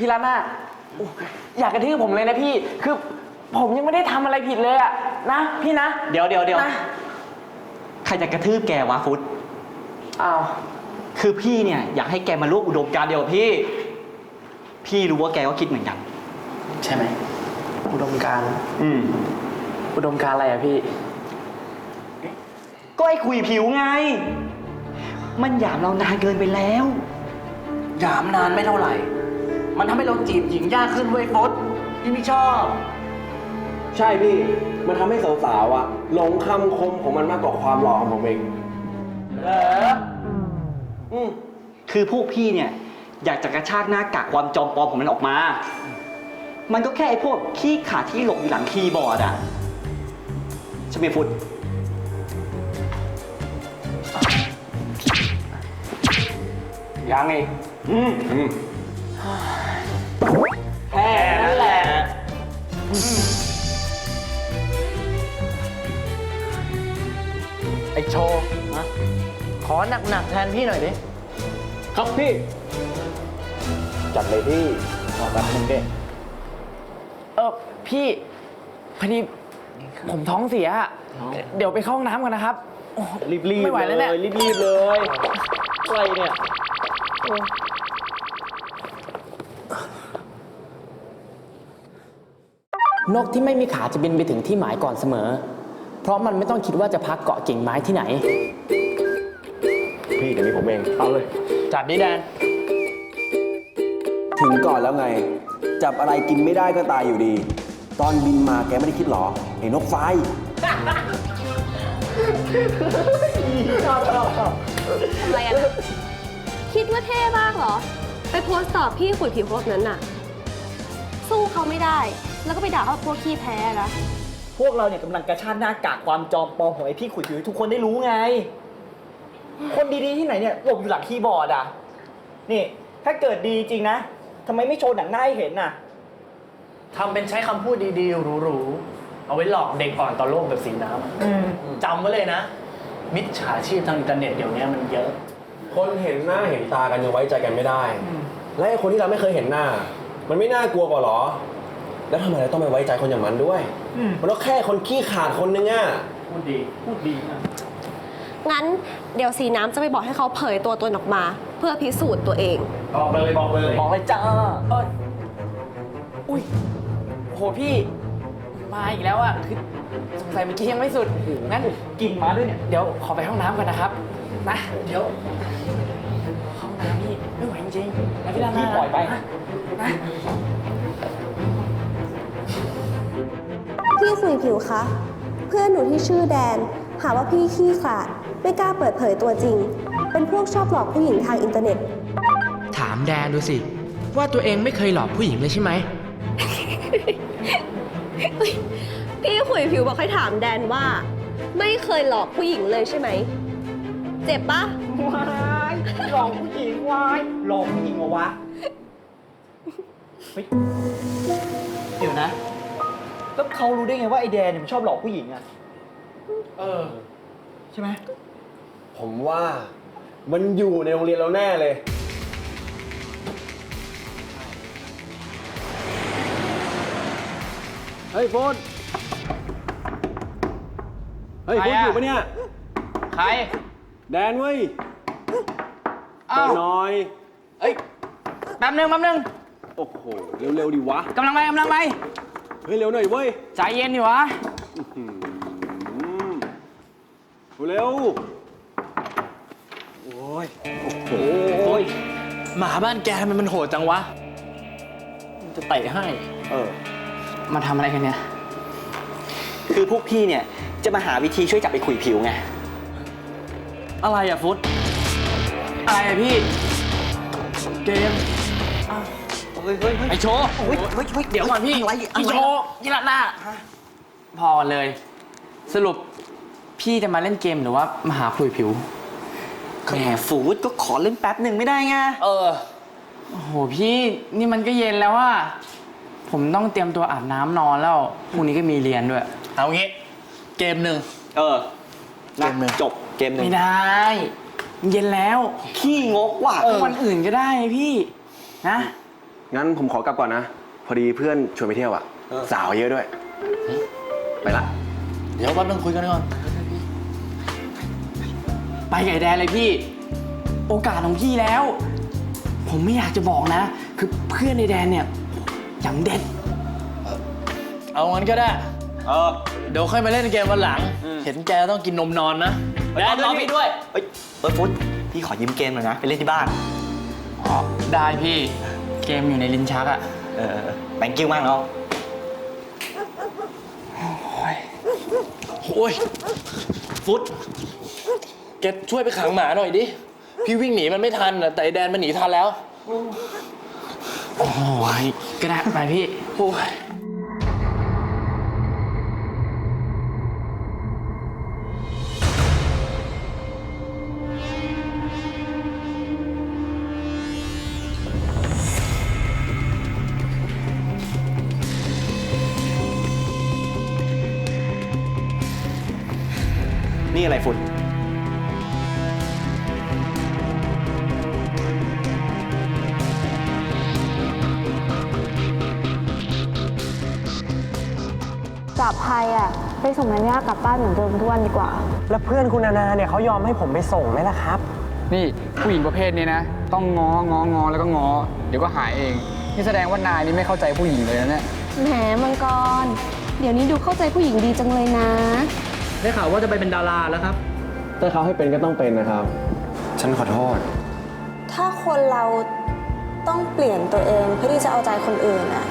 พี่ลาน่าอยากกระทืบผมเลยนะพี่ คือผมยังไม่ได้ทำอะไรผิดเลยอะนะ พี่นะเดี๋ยวเดี๋ยวเดี๋ยวนะใครจะกระทืบแกวะฟุต อ้าว คือพี่เนี่ยอยากให้แกมาร่วมอุดมการณ์เดียวกับพี่ พี่รู้ว่าแกก็คิดเหมือนกัน ใช่ไหม อุดมการณ์อืม อุดมการณ์อะไรอะพี่ ก็ไอ้คุยผิวไง มันหยามเรานานเกินไปแล้วหยามนานไม่เท่าไหร่ มันทำให้เราจีบหญิงยากขึ้นเว้ยฟดพี่ไม่ชอบ ใช่พี่ มันทำให้สาวๆอะหลงคำคมของมันมากกว่าความหล่อของผมเอง เหรอ อืมคือพวกพี่เนี่ย อยากจะกระชากหน้ากากความจอมปลอมของมันออกมา มันก็แค่ไอ้พวกขี้ขลาดที่หลบอยู่หลังคีย์บอร์ดอะใช่ไหมฟุตยังอีกอืมอืม แค่นั้นแหละ ไอโชว์ขอหนักๆแทนพี่หน่อยดิ ครับพี่ จัดเลยพี่ขอแบบนึงดิเออพี่พอดีผมท้องเสียอะเดี๋ยวไปเข้าห้องน้ำกันนะครับโอ้รีบรีบไม่ไหวแล้วเนี่ย รีบรีบๆเลยอะไรเนี่ย นกที่ไม่มีขาจะบินไปถึงที่หมายก่อนเสมอ เพราะมันไม่ต้องคิดว่าจะพักเกาะกิ่งไม้ที่ไหน พี่เดี๋ยวนี้ผมเองเอาเลยจัดดิแดน ถึงก่อนแล้วไง จับอะไรกินไม่ได้ก็ตายอยู่ดี ตอนบินมาแกไม่ได้คิดหรอเห็นนกไฟอะไรอะนะคิดว่าเท่มากเหรอ ไปโพสต์ตอบพี่ขุยผิวพวกนั้นน่ะ สู้เขาไม่ได้ แล้วก็ไปด่าเขาพวกขี้แพ้นะพวกเราเนี่ยกำลังกระชากหน้ากากความจอมปลอมของไอ้พี่ขุยผิวให้ทุกคนได้รู้ไง คนดีๆที่ไหนเนี่ยหลบอยู่หลังคีย์บอร์ดอะ นี่ถ้าเกิดดีจริงนะทำไมไม่โชว์หนังหน้าให้เห็นน่ะ ทำเป็นใช้คำพูดดีๆหรูๆเอาไว้หลอกเด็กอ่อนต่อโลกแบบสีน้ำจำไว้เลยนะ มิจฉาชีพทางอินเทอร์เน็ตเดี๋ยวนี้มันเยอะ คนเห็นหน้าเห็นตากันยังไว้ใจกันไม่ได้ และไอ้คนที่เราไม่เคยเห็นหน้า มันไม่น่ากลัวกว่าหรอ แล้วทำไมเราต้องไปไว้ใจคนอย่างมันด้วยมันก็แค่คนขี้ขลาดคนนึงอะพูดดี พูดดีนะงั้นเดี๋ยวสีน้ำจะไปบอกให้เขาเผยตัวตนออกมา เพื่อพิสูจน์ตัวเอง บอกเลย บอกเลย บอกเลยจ้าเอยอุ้ยโหพี่ มาอีกแล้วอะคือสงสัยเมื่อกี้ยังไม่สุดงั้นกินมาด้วยเนี่ย เดี๋ยวขอไปห้องน้ำก่อนนะครับนะเดี๋ยว ห้องน้ำนี่ไม่ไหวจริงๆนะพี่ลาพี่นาปล่อยไป นะ นะพี่ขุยผิวคะ เพื่อนหนูที่ชื่อแดน หาว่าพี่ขี้ขลาดไม่กล้าเปิดเผยตัวจริง เป็นพวกชอบหลอกผู้หญิงทางอินเทอร์เน็ต ถามแดนดูสิ ว่าตัวเองไม่เคยหลอกผู้หญิงเลยใช่ไหม พี่ขุยผิวบอกให้ถามแดนว่า ไม่เคยหลอกผู้หญิงเลยใช่ไหม เจ็บปะวายหลอกผู้หญิงวายหลอกผู้หญิงเหรอวะเฮ้ยเดี๋ยวนะ แล้วเขารู้ได้ไงว่าไอ้แดนเนี่ยมันชอบหลอกผู้หญิงอะเออ ใช่ไหมผมว่ามันอยู่ในโรงเรียนเราแน่เลย เฮ้ยโฟนเฮ้ยใครโฟนอะอยู่ปะเนี่ย ใคร แดนเว้ยอ้าวเปิดหน่อย เอ้ยแป๊บนึงแป๊บนึงโอ้โห เร็วๆดิวะ กำลังไปกำลังไป เฮ้ยเร็วหน่อยเว้ยใจเย็นดิวะอืมเร็ว โอ้ย โอ้โหโอ้ยหมาบ้านแกทำไมมันโหดจังวะจะเตะให้ เออ มาทำอะไรกันเนี่ย คือพวกพี่เนี่ย จะมาหาวิธีช่วยจับไอ้ขุยผิวไง อะไรอะฟุตอะไรอะพี่ เกม เฮ้ยเฮ้ยเฮ้ยไอโชว์เฮ้ยเฮ้ยเฮ้ยเดี๋ยวก่อนพี่อะไรพี่โชว์ยี่ละหน้าพอเลย สรุปพี่จะมาเล่นเกมหรือว่ามาหาคุยผิว แหมฟูดก็ขอเล่นแป๊บหนึ่งไม่ได้ไงเออโอ้โหพี่นี่มันก็เย็นแล้วว่าผมต้องเตรียมตัวอาบน้ำนอนแล้วพรุ่งนี้ก็มีเรียนด้วย เอางี้ เกมหนึ่ง เออเกมหนึ่ง จบเกมหนึ่งไม่ได้มันเย็นแล้วขี้งกว่ะเออวันอื่นก็ได้พี่นะ งั้นผมขอกลับก่อนนะ พอดีเพื่อนชวนไปเที่ยวอะสาวเยอะด้วย ไปละ เดี๋ยวแป๊บนึงคุยกันก่อนไปกับไอ้แดนเลยพี่ โอกาสของพี่แล้ว ผมไม่อยากจะบอกนะ คือเพื่อนในแดนเนี่ยอย่างเด็ด เอางั้นก็ได้ เออ เดี๋ยวค่อยมาเล่นเกมวันหลังเห็นแกต้องกินนมนอนนะแดนรอพี่ด้วยเอ้ยเออฟุตพี่ขอยืมเกมหน่อยนะ ไปเล่นที่บ้านอ๋อได้พี่ เกมอยู่ในลิ้นชักอะเออแบงกิ้วมากเนาะโอ้ย ฟุตแกช่วยไปขังหมาหน่อยดิ พี่วิ่งหนีมันไม่ทันน่ะแต่ไอ้แดนมันหนีทันแล้ว โอ้ยก็ได้ไปพี่ โอ้ย นี่อะไรฟุตจับภัยอะ ไปส่งนันย่ากลับบ้านเหมือนเดิมทุกวันดีกว่า แล้วเพื่อนคุณนานาเนี่ยเขายอมให้ผมไปส่งไหมล่ะครับ นี่ผู้หญิงประเภทนี้นะ ต้องง้ององอแล้วก็ง้อเดี๋ยวก็หายเอง นี่แสดงว่านายนี่ไม่เข้าใจผู้หญิงเลยนะเนี่ยแหมมังกร เดี๋ยวนี้ดูเข้าใจผู้หญิงดีจังเลยนะ ได้ข่าวว่าจะไปเป็นดาราแล้วครับ ถ้าเขาให้เป็นก็ต้องเป็นนะครับ ฉันขอโทษ ถ้าคนเราต้องเปลี่ยนตัวเองเพื่อที่จะเอาใจคนอื่นอะ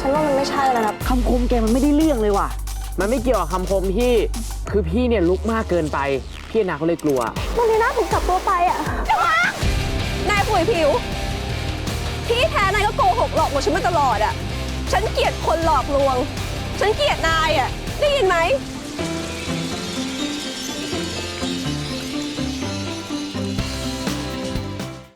ฉันว่ามันไม่ใช่แล้วนะ คำคมแกมันไม่ได้เรื่องเลยว่ะ มันไม่เกี่ยวกับคำคมพี่ คือพี่เนี่ยลุกมากเกินไป พี่นาเขาเลยกลัว วันนี้น่าถูกจับตัวไปอะนายปุ๋ยผิว พี่แท้นายก็โกหกหลอกลวงฉันมาตลอดอะฉันเกลียดคนหลอกลวง ฉันเกลียดนายอะได้ยินไหม